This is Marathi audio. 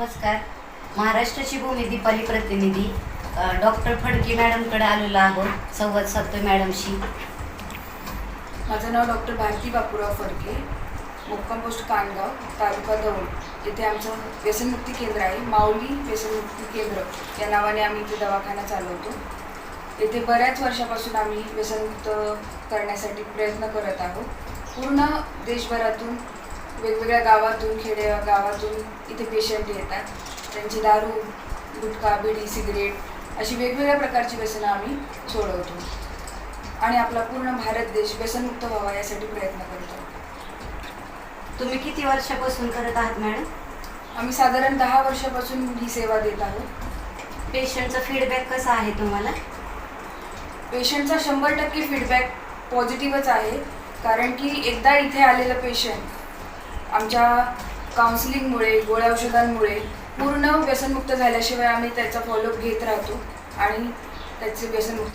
नमस्कार. महाराष्ट्राची भूमी दीपाली प्रतिनिधी डॉक्टर फडके मॅडमकडे आलेलो आहोत संवाद साधतो मॅडमशी. माझं नाव डॉक्टर भारती बापूराव फडके मुक्काम पोस्ट कानगाव तालुका दौंड. येथे आमचं व्यसनमुक्ती केंद्र आहे माऊली व्यसनमुक्ती केंद्र. या नावाने आम्ही इथे दवाखाना चालवतो. येथे बऱ्याच वर्षापासून आम्ही व्यसनमुक्त करण्यासाठी प्रयत्न करत आहोत. पूर्ण देशभरातून वेगवेगळ्या गावातून खेडे गावातून इथे पेशंट येतात. त्यांची दारू गुटखा बिडी सिगरेट अशी वेगवेगळ्या प्रकारची व्यसनं आम्ही सोडवतो. आणि आपला पूर्ण भारत देश व्यसनमुक्त व्हावा यासाठी प्रयत्न करतो. तुम्ही किती वर्षापासून करत आहात मॅडम? आम्ही साधारण दहा वर्षापासून ही सेवा देत आहोत. पेशंटचा फीडबॅक कसा आहे तुम्हाला? पेशंटचा शंभर टक्के फीडबॅक पॉझिटिव्हच आहे. कारण की एकदा इथे आलेलं पेशंट आमच्या काउन्सिलिंगमुळे गोळ्या औषधांमुळे पूर्ण व्यसनमुक्त झाल्याशिवाय आम्ही त्याचा फॉलोअप घेत राहतो आणि त्याचे व्यसनमुक्त